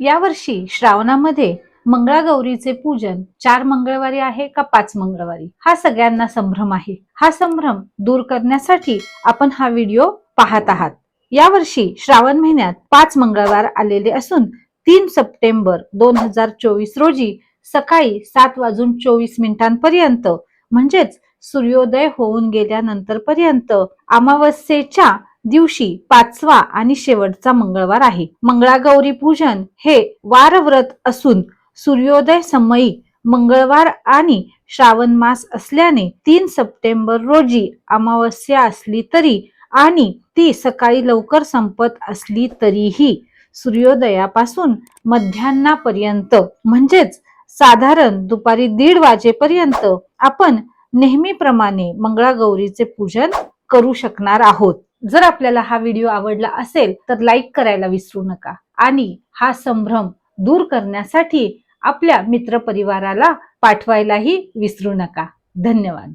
यावर्षी श्रावणामध्ये मंगळागौरीचे पूजन चार मंगळवारी आहे का पाच मंगळवारी? हा सगळ्यांना संभ्रम आहे. हा संभ्रम दूर करण्यासाठी आपण हा व्हिडिओ पाहत आहात. यावर्षी श्रावण महिन्यात पाच मंगळवार आलेले असून तीन सप्टेंबर दोन हजार चोवीस रोजी सकाळी सात वाजून चोवीस मिनिटांपर्यंत म्हणजेच सूर्योदय होऊन गेल्यानंतर पर्यंत अमावस्येच्या दिवशी पाचवा आणि शेवटचा मंगळवार आहे. मंगळागौरी पूजन हे वारव्रत असून सूर्योदय समयी मंगळवार आणि श्रावण मास असल्याने तीन सप्टेंबर रोजी अमावस्या असली तरी आणि ती सकाळी लवकर संपत असली तरीही सूर्योदयापासून मध्यान्नापर्यंत म्हणजेच साधारण दुपारी दीड वाजेपर्यंत आपण नेहमीप्रमाणे मंगळागौरीचे पूजन करू शकणार आहोत. जर आपल्याला हा व्हिडिओ आवडला असेल तर लाईक करायला विसरू नका. आणि हा संभ्रम दूर करण्यासाठी आपल्या मित्रपरिवाराला पाठवायलाही विसरू नका. धन्यवाद.